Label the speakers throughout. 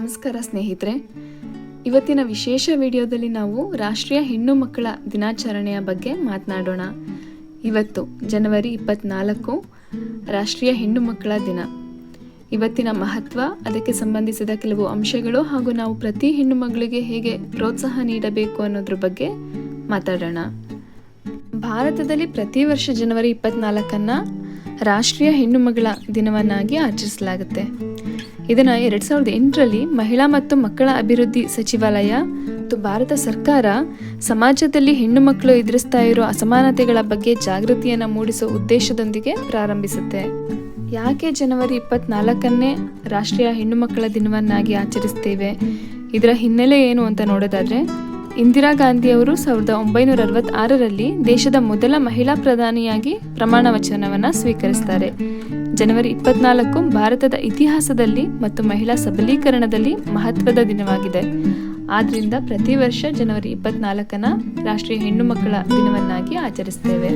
Speaker 1: ನಮಸ್ಕಾರ ಸ್ನೇಹಿತರೆ. ಇವತ್ತಿನ ವಿಶೇಷ ವಿಡಿಯೋದಲ್ಲಿ ನಾವು ರಾಷ್ಟ್ರೀಯ ಹೆಣ್ಣು ಮಕ್ಕಳ ದಿನಾಚರಣೆಯ ಬಗ್ಗೆ ಮಾತನಾಡೋಣ. ಇವತ್ತು ಜನವರಿ ಇಪ್ಪತ್ನಾಲ್ಕು, ರಾಷ್ಟ್ರೀಯ ಹೆಣ್ಣು ಮಕ್ಕಳ ದಿನ. ಇವತ್ತಿನ ಮಹತ್ವ, ಅದಕ್ಕೆ ಸಂಬಂಧಿಸಿದ ಕೆಲವು ಅಂಶಗಳು ಹಾಗೂ ನಾವು ಪ್ರತಿ ಹೆಣ್ಣು ಮಗಳಿಗೆ ಹೇಗೆ ಪ್ರೋತ್ಸಾಹ ನೀಡಬೇಕು ಅನ್ನೋದ್ರ ಬಗ್ಗೆ ಮಾತಾಡೋಣ. ಭಾರತದಲ್ಲಿ ಪ್ರತಿ ವರ್ಷ ಜನವರಿ ಇಪ್ಪತ್ನಾಲ್ಕನ್ನ ರಾಷ್ಟ್ರೀಯ ಹೆಣ್ಣು ಮಗಳ ದಿನವನ್ನಾಗಿ ಆಚರಿಸಲಾಗುತ್ತೆ. ಇದನ್ನು ಎರಡು ಸಾವಿರದ ಎಂಟರಲ್ಲಿ ಮಹಿಳಾ ಮತ್ತು ಮಕ್ಕಳ ಅಭಿವೃದ್ಧಿ ಸಚಿವಾಲಯ ಮತ್ತು ಭಾರತ ಸರ್ಕಾರ ಸಮಾಜದಲ್ಲಿ ಹೆಣ್ಣು ಮಕ್ಕಳು ಎದುರಿಸ್ತಾ ಇರೋ ಅಸಮಾನತೆಗಳ ಬಗ್ಗೆ ಜಾಗೃತಿಯನ್ನು ಮೂಡಿಸೋ ಉದ್ದೇಶದೊಂದಿಗೆ ಪ್ರಾರಂಭಿಸುತ್ತೆ. ಯಾಕೆ ಜನವರಿ ಇಪ್ಪತ್ನಾಲ್ಕನ್ನೇ ರಾಷ್ಟ್ರೀಯ ಹೆಣ್ಣು ಮಕ್ಕಳ ದಿನವನ್ನಾಗಿ ಆಚರಿಸ್ತೇವೆ? ಇದರ ಹಿನ್ನೆಲೆ ಏನು ಅಂತ ನೋಡೋದಾದ್ರೆ ಇಂದಿರಾ ಗಾಂಧಿಯವರು ಸಾವಿರದ ಒಂಬೈನೂರ ಅರವತ್ತಾರರಲ್ಲಿ ದೇಶದ ಮೊದಲ ಮಹಿಳಾ ಪ್ರಧಾನಿಯಾಗಿ ಪ್ರಮಾಣ ವಚನವನ್ನು ಸ್ವೀಕರಿಸ್ತಾರೆ. ಜನವರಿ ಇಪ್ಪತ್ನಾಲ್ಕು ಭಾರತದ ಇತಿಹಾಸದಲ್ಲಿ ಮತ್ತು ಮಹಿಳಾ ಸಬಲೀಕರಣದಲ್ಲಿ ಮಹತ್ವದ ದಿನವಾಗಿದೆ. ಆದ್ದರಿಂದ ಪ್ರತಿ ವರ್ಷ ಜನವರಿ ಇಪ್ಪತ್ನಾಲ್ಕನ ರಾಷ್ಟ್ರೀಯ ಹೆಣ್ಣು ಮಕ್ಕಳ ದಿನವನ್ನಾಗಿ ಆಚರಿಸ್ತೇವೆ.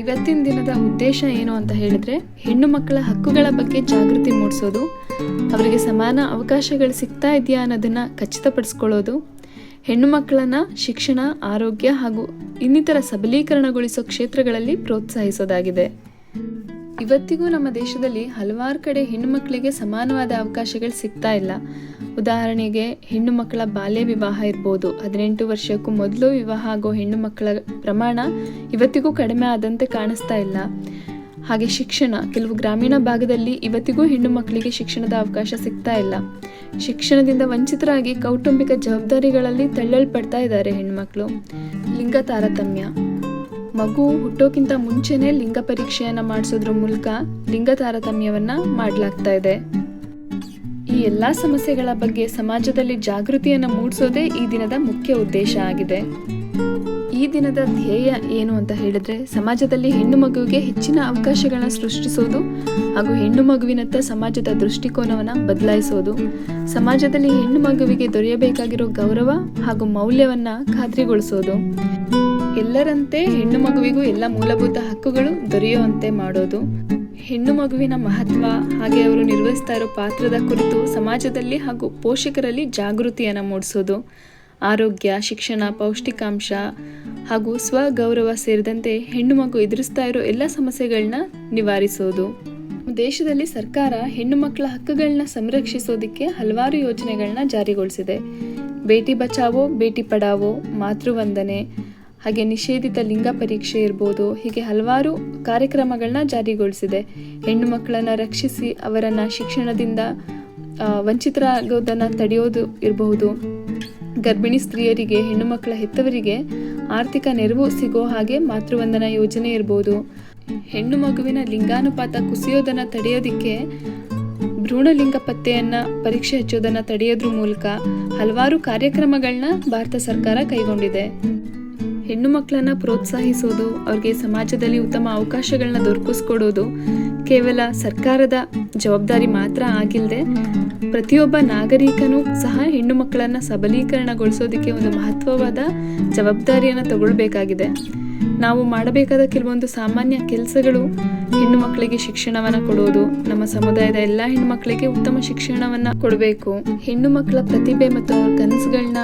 Speaker 1: ಇವತ್ತಿನ ದಿನದ ಉದ್ದೇಶ ಏನು ಅಂತ ಹೇಳಿದ್ರೆ, ಹೆಣ್ಣು ಮಕ್ಕಳ ಹಕ್ಕುಗಳ ಬಗ್ಗೆ ಜಾಗೃತಿ ಮೂಡಿಸೋದು, ಅವರಿಗೆ ಸಮಾನ ಅವಕಾಶಗಳು ಸಿಗ್ತಾ ಇದೆಯಾ ಅನ್ನೋದನ್ನ ಖಚಿತಪಡಿಸ್ಕೊಳ್ಳೋದು ಹೆಣ್ಣು ಮಕ್ಕಳನ್ನ ಶಿಕ್ಷಣ, ಆರೋಗ್ಯ ಹಾಗೂ ಇನ್ನಿತರ ಸಬಲೀಕರಣಗೊಳಿಸೋ ಕ್ಷೇತ್ರಗಳಲ್ಲಿ ಪ್ರೋತ್ಸಾಹಿಸೋದಾಗಿದೆ. ಇವತ್ತಿಗೂ ನಮ್ಮ ದೇಶದಲ್ಲಿ ಹಲವಾರು ಕಡೆ ಹೆಣ್ಣು ಮಕ್ಕಳಿಗೆ ಸಮಾನವಾದ ಅವಕಾಶಗಳು ಸಿಗ್ತಾ ಇಲ್ಲ. ಉದಾಹರಣೆಗೆ, ಹೆಣ್ಣು ಮಕ್ಕಳ ಬಾಲ್ಯ ವಿವಾಹ ಇರ್ಬೋದು. ಹದಿನೆಂಟು ವರ್ಷಕ್ಕೂ ಮೊದಲು ವಿವಾಹ ಆಗೋ ಹೆಣ್ಣು ಮಕ್ಕಳ ಪ್ರಮಾಣ ಇವತ್ತಿಗೂ ಕಡಿಮೆ ಆದಂತೆ ಕಾಣಿಸ್ತಾ ಇಲ್ಲ. ಹಾಗೆ ಶಿಕ್ಷಣ. ಕೆಲವು ಗ್ರಾಮೀಣ ಭಾಗದಲ್ಲಿ ಇವತ್ತಿಗೂ ಹೆಣ್ಣು ಮಕ್ಕಳಿಗೆ ಶಿಕ್ಷಣದ ಅವಕಾಶ ಸಿಗ್ತಾ ಇಲ್ಲ. ಶಿಕ್ಷಣದಿಂದ ವಂಚಿತರಾಗಿ ಕೌಟುಂಬಿಕ ಜವಾಬ್ದಾರಿಗಳಲ್ಲಿ ತಳ್ಳಲ್ಪಡ್ತಾ ಇದ್ದಾರೆ ಹೆಣ್ಮಕ್ಳು. ಲಿಂಗ ತಾರತಮ್ಯ. ಮಗು ಹುಟ್ಟೋಕ್ಕಿಂತ ಮುಂಚೆನೇ ಲಿಂಗ ಪರೀಕ್ಷೆಯನ್ನು ಮಾಡಿಸೋದ್ರ ಮೂಲಕ ಲಿಂಗ ತಾರತಮ್ಯವನ್ನ ಮಾಡಲಾಗ್ತಾ ಇದೆ. ಈ ಎಲ್ಲ ಸಮಸ್ಯೆಗಳ ಬಗ್ಗೆ ಸಮಾಜದಲ್ಲಿ ಜಾಗೃತಿಯನ್ನು ಮೂಡಿಸೋದೇ ಈ ದಿನದ ಮುಖ್ಯ ಉದ್ದೇಶ ಆಗಿದೆ. ಈ ದಿನದ ಧ್ಯೇಯ ಏನು ಅಂತ ಹೇಳಿದ್ರೆ, ಸಮಾಜದಲ್ಲಿ ಹೆಣ್ಣು ಮಗುವಿಗೆ ಹೆಚ್ಚಿನ ಅವಕಾಶಗಳನ್ನ ಸೃಷ್ಟಿಸೋದು ಹಾಗೂ ಹೆಣ್ಣು ಮಗುವಿನತ್ತ ಸಮಾಜದ ದೃಷ್ಟಿಕೋನವನ್ನ ಬದಲಾಯಿಸೋದು. ಸಮಾಜದಲ್ಲಿ ಹೆಣ್ಣು ಮಗುವಿಗೆ ದೊರೆಯಬೇಕಾಗಿರೋ ಗೌರವ ಹಾಗೂ ಮೌಲ್ಯವನ್ನ ಖಾತ್ರಿಗೊಳಿಸೋದು. ಎಲ್ಲರಂತೆ ಹೆಣ್ಣು ಮಗುವಿಗೂ ಎಲ್ಲ ಮೂಲಭೂತ ಹಕ್ಕುಗಳು ದೊರೆಯುವಂತೆ ಮಾಡೋದು. ಹೆಣ್ಣು ಮಗುವಿನ ಮಹತ್ವ, ಹಾಗೆ ಅವರು ನಿರ್ವಹಿಸ್ತಾ ಇರೋ ಪಾತ್ರದ ಕುರಿತು ಸಮಾಜದಲ್ಲಿ ಹಾಗೂ ಪೋಷಕರಲ್ಲಿ ಜಾಗೃತಿಯನ್ನು ಮೂಡಿಸೋದು. ಆರೋಗ್ಯ, ಶಿಕ್ಷಣ, ಪೌಷ್ಟಿಕಾಂಶ ಹಾಗೂ ಸ್ವಗೌರವ ಸೇರಿದಂತೆ ಹೆಣ್ಣು ಮಗು ಎದುರಿಸ್ತಾ ಇರೋ ಎಲ್ಲ ಸಮಸ್ಯೆಗಳನ್ನ ನಿವಾರಿಸೋದು. ದೇಶದಲ್ಲಿ ಸರ್ಕಾರ ಹೆಣ್ಣು ಮಕ್ಕಳ ಹಕ್ಕುಗಳನ್ನ ಸಂರಕ್ಷಿಸೋದಕ್ಕೆ ಹಲವಾರು ಯೋಜನೆಗಳನ್ನ ಜಾರಿಗೊಳಿಸಿದೆ. ಬೇಟಿ ಬಚಾವೋ, ಬೇಟಿ ಪಡಾವೋ ಮಾತೃವಂದನೆ ಹಾಗೆ ನಿಷೇಧಿತ ಲಿಂಗ ಪರೀಕ್ಷೆ ಇರ್ಬೋದು, ಹೀಗೆ ಹಲವಾರು ಕಾರ್ಯಕ್ರಮಗಳನ್ನ ಜಾರಿಗೊಳಿಸಿದೆ. ಹೆಣ್ಣು ಮಕ್ಕಳನ್ನ ರಕ್ಷಿಸಿ ಅವರನ್ನ ಶಿಕ್ಷಣದಿಂದ ವಂಚಿತರಾಗೋದನ್ನ ತಡೆಯೋದು ಇರಬಹುದು. ಗರ್ಭಿಣಿ ಸ್ತ್ರೀಯರಿಗೆ ಹೆಣ್ಣು ಮಕ್ಕಳ ಹೆತ್ತವರಿಗೆ ಆರ್ಥಿಕ ನೆರವು ಸಿಗೋ ಹಾಗೆ ಮಾತೃವಂದನಾ ಯೋಜನೆ ಇರ್ಬೋದು. ಹೆಣ್ಣು ಮಗುವಿನ ಲಿಂಗಾನುಪಾತ ಕುಸಿಯೋದನ್ನ ತಡೆಯೋದಿಕ್ಕೆ ಭ್ರೂಣಲಿಂಗ ಪತ್ತೆಯನ್ನ ಪರೀಕ್ಷೆ ಹಚ್ಚೋದನ್ನ ತಡೆಯೋದ್ರ ಮೂಲಕ ಹಲವಾರು ಕಾರ್ಯಕ್ರಮಗಳನ್ನ ಭಾರತ ಸರ್ಕಾರ ಕೈಗೊಂಡಿದೆ. ಹೆಣ್ಣು ಮಕ್ಕಳನ್ನ ಪ್ರೋತ್ಸಾಹಿಸೋದು, ಅವ್ರಿಗೆ ಸಮಾಜದಲ್ಲಿ ಉತ್ತಮ ಅವಕಾಶಗಳನ್ನ ದೊರಕಿಸ್ಕೊಡೋದು ಕೇವಲ ಸರ್ಕಾರದ ಜವಾಬ್ದಾರಿ ಮಾತ್ರ ಆಗಿಲ್ಲದೆ ಪ್ರತಿಯೊಬ್ಬ ನಾಗರಿಕನೂ ಸಹ ಹೆಣ್ಣು ಮಕ್ಕಳನ್ನು ಸಬಲೀಕರಣಗೊಳಿಸೋದಕ್ಕೆ ಒಂದು ಮಹತ್ವವಾದ ಜವಾಬ್ದಾರಿಯನ್ನು ತಗೊಳ್ಬೇಕಾಗಿದೆ. ನಾವು ಮಾಡಬೇಕಾದ ಕೆಲವೊಂದು ಸಾಮಾನ್ಯ ಕೆಲಸಗಳು ಹೆಣ್ಣು ಮಕ್ಕಳಿಗೆ ಶಿಕ್ಷಣವನ್ನು ಕೊಡೋದು, ನಮ್ಮ ಸಮುದಾಯದ ಎಲ್ಲ ಹೆಣ್ಣು ಮಕ್ಕಳಿಗೆ ಉತ್ತಮ ಶಿಕ್ಷಣವನ್ನು ಕೊಡಬೇಕು. ಹೆಣ್ಣು ಮಕ್ಕಳ ಪ್ರತಿಭೆ ಮತ್ತು ಅವ್ರ ಕನಸುಗಳನ್ನ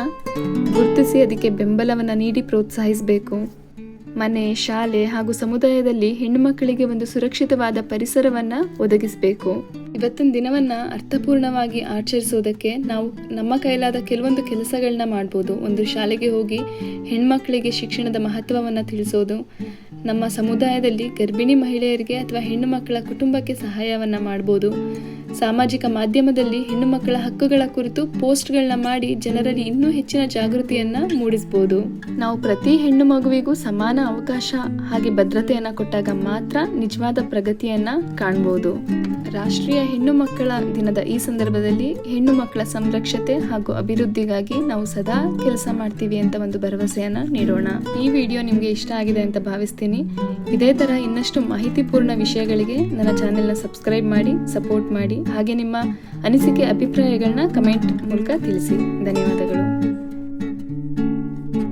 Speaker 1: ಗುರುತಿಸಿ ಅದಕ್ಕೆ ಬೆಂಬಲವನ್ನು ನೀಡಿ ಪ್ರೋತ್ಸಾಹಿಸಬೇಕು. ಮನೆ, ಶಾಲೆ ಹಾಗೂ ಸಮುದಾಯದಲ್ಲಿ ಹೆಣ್ಣುಮಕ್ಕಳಿಗೆ ಒಂದು ಸುರಕ್ಷಿತವಾದ ಪರಿಸರವನ್ನ ಒದಗಿಸಬೇಕು. ಇವತ್ತಿನ ದಿನವನ್ನ ಅರ್ಥಪೂರ್ಣವಾಗಿ ಆಚರಿಸೋದಕ್ಕೆ ನಾವು ನಮ್ಮ ಕೈಲಾದ ಕೆಲವೊಂದು ಕೆಲಸಗಳನ್ನ ಮಾಡ್ಬೋದು. ಒಂದು ಶಾಲೆಗೆ ಹೋಗಿ ಹೆಣ್ಮಕ್ಳಿಗೆ ಶಿಕ್ಷಣದ ಮಹತ್ವವನ್ನು ತಿಳಿಸೋದು, ನಮ್ಮ ಸಮುದಾಯದಲ್ಲಿ ಗರ್ಭಿಣಿ ಮಹಿಳೆಯರಿಗೆ ಅಥವಾ ಹೆಣ್ಣು ಮಕ್ಕಳ ಕುಟುಂಬಕ್ಕೆ ಸಹಾಯವನ್ನ ಮಾಡ್ಬೋದು. ಸಾಮಾಜಿಕ ಮಾಧ್ಯಮದಲ್ಲಿ ಹೆಣ್ಣು ಮಕ್ಕಳ ಹಕ್ಕುಗಳ ಕುರಿತು ಪೋಸ್ಟ್ಗಳನ್ನ ಮಾಡಿ ಜನರಲ್ಲಿ ಇನ್ನೂ ಹೆಚ್ಚಿನ ಜಾಗೃತಿಯನ್ನ ಮೂಡಿಸಬಹುದು ನಾವು ಪ್ರತಿ ಹೆಣ್ಣು ಮಗುವಿಗೂ ಸಮಾನ ಅವಕಾಶ ಹಾಗೆ ಭದ್ರತೆಯನ್ನ ಕೊಟ್ಟಾಗ ಮಾತ್ರ ನಿಜವಾದ ಪ್ರಗತಿಯನ್ನ ಕಾಣಬಹುದು ರಾಷ್ಟ್ರೀಯ ಹೆಣ್ಣು ಮಕ್ಕಳ ದಿನದ ಈ ಸಂದರ್ಭದಲ್ಲಿ ಹೆಣ್ಣು ಮಕ್ಕಳ ಸಂರಕ್ಷತೆ ಹಾಗೂ ಅಭಿವೃದ್ಧಿಗಾಗಿ ನಾವು ಸದಾ ಕೆಲಸ ಮಾಡ್ತೀವಿ ಅಂತ ಒಂದು ಭರವಸೆಯನ್ನ ನೀಡೋಣ. ಈ ವಿಡಿಯೋ ನಿಮಗೆ ಇಷ್ಟ ಆಗಿದೆ ಅಂತ ಭಾವಿಸ್ತೀನಿ. ಇದೇ ತರ ಇನ್ನಷ್ಟು ಮಾಹಿತಿಪೂರ್ಣ ವಿಷಯಗಳಿಗೆ ನನ್ನ ಚಾನೆಲ್ನ ಸಬ್ಸ್ಕ್ರೈಬ್ ಮಾಡಿ, ಸಪೋರ್ಟ್ ಮಾಡಿ. ಹಾಗೆ ನಿಮ್ಮ ಅನಿಸಿಕೆ ಅಭಿಪ್ರಾಯಗಳನ್ನ ಕಮೆಂಟ್ ಮೂಲಕ ತಿಳಿಸಿ. ಧನ್ಯವಾದಗಳು.